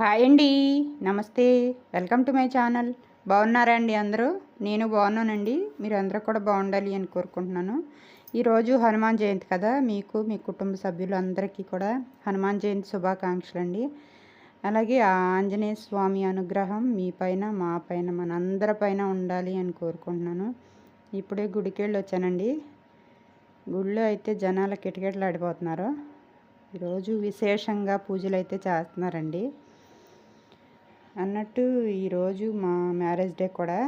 Hi అండి. నమస్తే. Welcome to my channel. బాగున్నారా అండి అందరూ? నేను బాగున్నానండి. మీరు అందరూ కూడా బాగుండాలి అని కోరుకుంటున్నాను. ఈరోజు హనుమాన్ జయంతి కదా. మీకు మీ కుటుంబ సభ్యులు అందరికీ కూడా హనుమాన్ జయంతి శుభాకాంక్షలు అండి అలాగే ఆ ఆంజనేయ స్వామి అనుగ్రహం మీ పైన మా పైన మన అందరి పైన ఉండాలి అని కోరుకుంటున్నాను. ఇప్పుడే గుడికెళ్ళి వచ్చానండి. గుళ్ళో అయితే జనాల కిటకిటలు ఆడిపోతున్నారు ఈరోజు విశేషంగా పూజలు అయితే చేస్తున్నారండి. అన్నట్టు ఈరోజు మా మ్యారేజ్ డే కూడా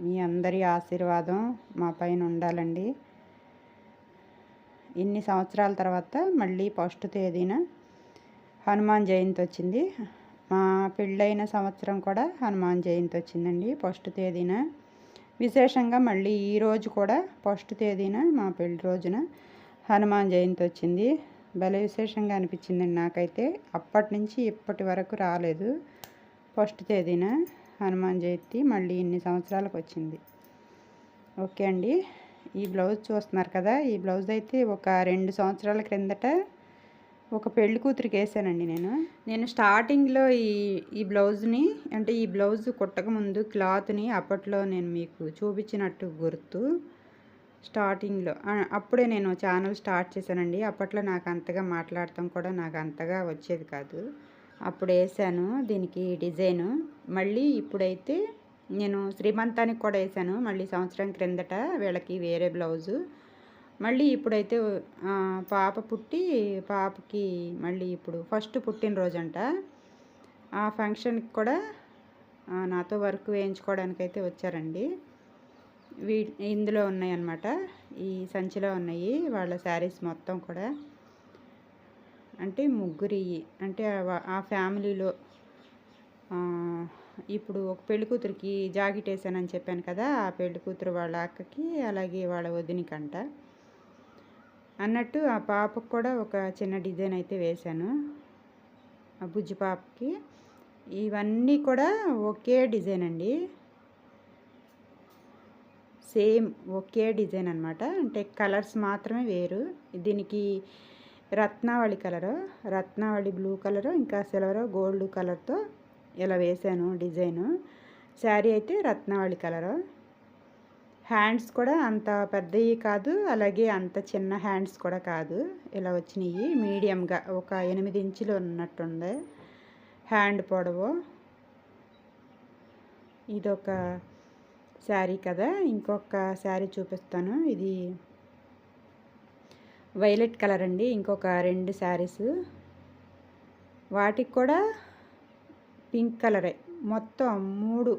మీ అందరి ఆశీర్వాదం మా పైన ఉండాలండి. ఇన్ని సంవత్సరాల తర్వాత మళ్ళీ ఫస్ట్ తేదీన హనుమాన్ జయంతి వచ్చింది. మా పెళ్ళైన సంవత్సరం కూడా హనుమాన్ జయంతి వచ్చిందండి ఫస్ట్ తేదీన. విశేషంగా మళ్ళీ ఈరోజు కూడా ఫస్ట్ తేదీన మా పెళ్ళి రోజున హనుమాన్ జయంతి వచ్చింది. భలే విశేషంగా అనిపించిందండి నాకైతే. అప్పటి నుంచి ఇప్పటి వరకు రాలేదు. ఫస్ట్ తేదీన హనుమాన్ జయంతి మళ్ళీ ఇన్ని సంవత్సరాలకు వచ్చింది. ఓకే అండి. ఈ బ్లౌజ్ చూస్తున్నారు కదా ఈ బ్లౌజ్ అయితే ఒక రెండు సంవత్సరాల క్రిందట ఒక పెళ్ళి కూతురికి వేసానండి నేను. నేను స్టార్టింగ్లో ఈ ఈ బ్లౌజ్ని అంటే ఈ బ్లౌజ్ కుట్టకముందు క్లాత్ని అప్పట్లో నేను మీకు చూపించినట్టు గుర్తు స్టార్టింగ్లో. అప్పుడే నేను ఛానల్ స్టార్ట్ చేశానండి. అప్పట్లో నాకు అంతగా మాట్లాడటం కూడా నాకు అంతగా వచ్చేది కాదు. అప్పుడు వేసాను దీనికి డిజైను. మళ్ళీ ఇప్పుడైతే నేను శ్రీమంతానికి కూడా వేసాను. మళ్ళీ సంవత్సరం క్రిందట వీళ్ళకి వేరే బ్లౌజు. మళ్ళీ ఇప్పుడైతే పాప పుట్టి పాపకి మళ్ళీ ఇప్పుడు ఫస్ట్ పుట్టినరోజంట. ఆ ఫంక్షన్కి కూడా నాతో వర్క్ వేయించుకోవడానికి అయితే వచ్చారండి. వీ ఇందులో ఉన్నాయన్నమాట. ఈ సంచిలో ఉన్నాయి వాళ్ళ శారీస్ మొత్తం కూడా. అంటే ముగ్గురి అంటే ఆ ఫ్యామిలీలో ఇప్పుడు ఒక పెళ్ళి కూతురికి జాకెట్ వేసానని చెప్పాను కదా ఆ పెళ్ళి కూతురు వాళ్ళ అక్కకి అలాగే వాళ్ళ వదినికంట. అన్నట్టు ఆ పాపకు కూడా ఒక చిన్న డిజైన్ అయితే వేశాను ఆ బుజ్జి పాపకి. ఇవన్నీ కూడా ఒకే డిజైన్ అండి. సేమ్ ఒకే డిజైన్ అనమాట అంటే కలర్స్ మాత్రమే వేరు. దీనికి Ratnavali colour. Ratnavali blue colour ఇంకా సిల్వర్ గోల్డ్ కలర్తో ఇలా వేసాను డిజైను. శారీ అయితే రత్నావళి కలరు హ్యాండ్స్ కూడా అంత పెద్దవి కాదు అలాగే అంత చిన్న హ్యాండ్స్ కూడా కాదు. ఇలా వచ్చినాయి. మీడియంగా ఒక ఎనిమిది ఇంచులు ఉన్నట్టుంది. హ్యాండ్ పొడవు. ఇదొక శారీ కదా. ఇంకొక శారీ చూపిస్తాను. ఇది వైలెట్ కలర్ అండి ఇంకొక రెండు శారీస్. వాటికి కూడా పింక్ కలరే. మొత్తం మూడు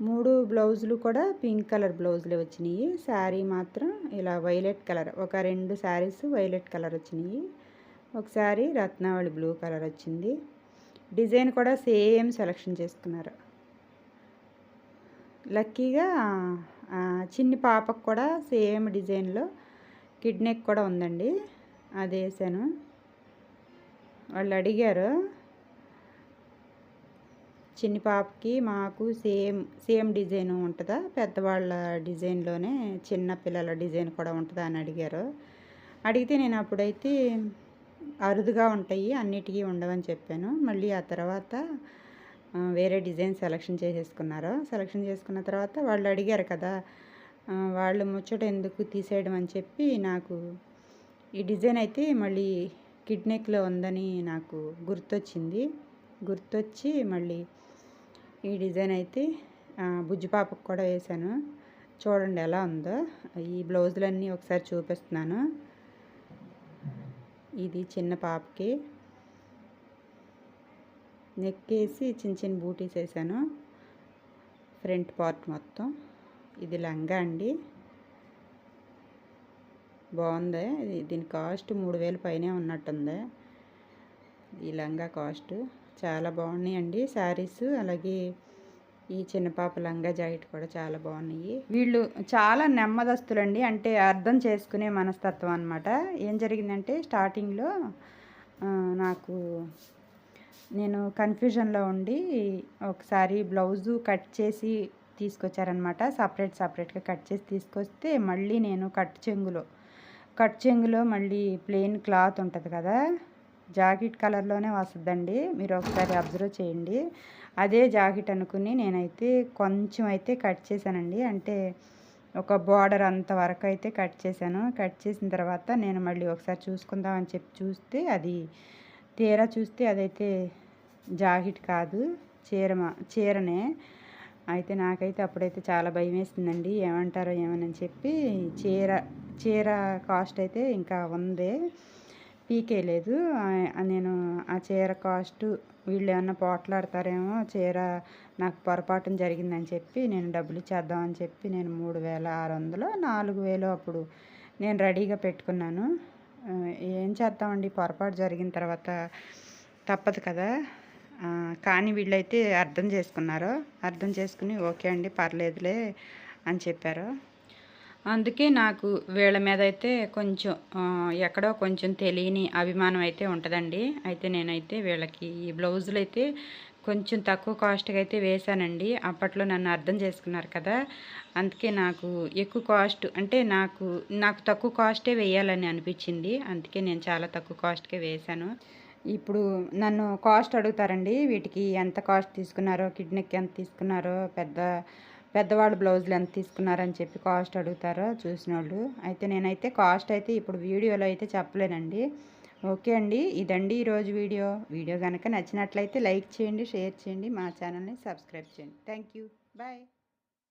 మూడు బ్లౌజులు కూడా పింక్ కలర్ బ్లౌజులే వచ్చినాయి. శారీ మాత్రం ఇలా వైలెట్ కలర్ ఒక రెండు శారీస్ వైలెట్ కలర్ వచ్చినాయి. ఒక శారీ రత్నావళి బ్లూ కలర్ వచ్చింది. డిజైన్ కూడా సేమ్ సెలెక్షన్ చేసుకున్నారు. లక్కీగా చిన్ని పాపకు కూడా సేమ్ డిజైన్లో కిడ్నెక్ కూడా ఉందండి. అది వేసాను. వాళ్ళు అడిగారు చిన్ని పాపకి మాకు సేమ్ సేమ్ డిజైన్ ఉంటుందా? పెద్దవాళ్ళ డిజైన్లోనే చిన్న పిల్లల డిజైన్ కూడా ఉంటుందా? అని అడిగారు. అడిగితే నేను అప్పుడైతే అరుదుగా ఉంటాయి అన్నిటికీ ఉండవని చెప్పాను. మళ్ళీ ఆ తర్వాత వేరే డిజైన్ సెలక్షన్ చేసేసుకున్నారు. సెలక్షన్ చేసుకున్న తర్వాత వాళ్ళు అడిగారు కదా వాళ్ళు ముచ్చట ఎందుకు తీసేయడం అని చెప్పి నాకు ఈ డిజైన్ అయితే మళ్ళీ కిడ్నెక్లో ఉందని నాకు గుర్తొచ్చింది. గుర్తొచ్చి మళ్ళీ ఈ డిజైన్ అయితే బుజ్జి పాపకు కూడా వేశాను. చూడండి ఎలా ఉందో. ఈ బ్లౌజులన్నీ ఒకసారి చూపిస్తున్నాను. ఇది చిన్న పాపకి. నెక్ వేసి చిన్న చిన్న బూటీస్ వేసాను ఫ్రంట్ పార్ట్ మొత్తం. ఇది లంగా అండి. బాగుంది? దీని కాస్ట్ మూడు వేలు పైనే ఉన్నట్టుంది. ఈ లంగా కాస్ట్ చాలా బాగున్నాయండి శారీస్. అలాగే ఈ చిన్నపాప లంగా జాకెట్ కూడా చాలా బాగున్నాయి. వీళ్ళు చాలా నెమ్మదస్తులండి. అంటే అర్థం చేసుకునే మనస్తత్వం అనమాట ఏం జరిగిందంటే స్టార్టింగ్లో నాకు నేను కన్ఫ్యూజన్లో ఉండి ఒకసారి బ్లౌజు కట్ చేసి తీసుకొచ్చారనమాట. సపరేట్ సపరేట్గా కట్ చేసి తీసుకొస్తే మళ్ళీ నేను కట్ చెంగులో కట్ చెంగులో మళ్ళీ ప్లెయిన్ క్లాత్ ఉంటుంది కదా జాకెట్ కలర్లోనే వస్తుందండి. మీరు ఒకసారి అబ్జర్వ్ చేయండి. అదే జాకెట్ అనుకుని నేనైతే కొంచెం అయితే కట్ చేశానండి. అంటే ఒక బార్డర్ అంతవరకు అయితే కట్ చేశాను. కట్ చేసిన తర్వాత నేను మళ్ళీ ఒకసారి చూసుకుందాం అని చెప్పి చూస్తే అది తీరా చూస్తే అదైతే జాకెట్ కాదు చీర చీరనే. అయితే నాకైతే అప్పుడైతే చాలా భయం వేసిందండి ఏమంటారో ఏమని చెప్పి చీర చీర కాస్ట్ అయితే ఇంకా ఉంది పీకేయలేదు నేను ఆ చీర కాస్ట్ వీళ్ళు ఏమన్నా పోట్లాడతారేమో చీర నాకు పొరపాటున జరిగిందని చెప్పి నేను డబ్బులు ఇచ్చేద్దామని చెప్పి నేను మూడు వేల ఆరు వందలు నాలుగు వేలు అప్పుడు నేను రెడీగా పెట్టుకున్నాను. ఏం చేద్దామండి? పొరపాటు జరిగిన తర్వాత తప్పదు కదా. కానీ వీళ్ళైతే అర్థం చేసుకున్నారు అర్థం చేసుకుని ఓకే అండి పర్లేదులే అని చెప్పారు. అందుకే నాకు వీళ్ళ మీద అయితే కొంచెం ఎక్కడో కొంచెం తెలియని అభిమానం అయితే ఉంటుందండి. అయితే నేనైతే వీళ్ళకి ఈ బ్లౌజులు అయితే కొంచెం తక్కువ కాస్ట్కి అయితే వేశానండి. అప్పట్లో నన్ను అర్థం చేసుకున్నారు కదా. అందుకే నాకు ఎక్కువ కాస్ట్ అంటే నాకు నాకు తక్కువ కాస్టే వేయాలని అనిపించింది. అందుకే నేను చాలా తక్కువ కాస్ట్కే వేశాను. ఇప్పుడు నన్ను కాస్ట్ అడుగుతారండి. వీటికి ఎంత కాస్ట్ తీసుకున్నారో కిడ్నీకి ఎంత తీసుకున్నారో పెద్ద పెద్దవాడు బ్లౌజులు ఎంత తీసుకున్నారని చెప్పి కాస్ట్ అడుగుతారో చూసిన వాళ్ళు అయితే నేనైతే కాస్ట్ అయితే ఇప్పుడు వీడియోలో అయితే చెప్పలేనండి. ఓకే అండి ఇదండి ఈరోజు వీడియో. వీడియో కనుక నచ్చినట్లయితే లైక్ చేయండి షేర్ చేయండి మా ఛానల్ని సబ్స్క్రైబ్ చేయండి. Thank you. బాయ్.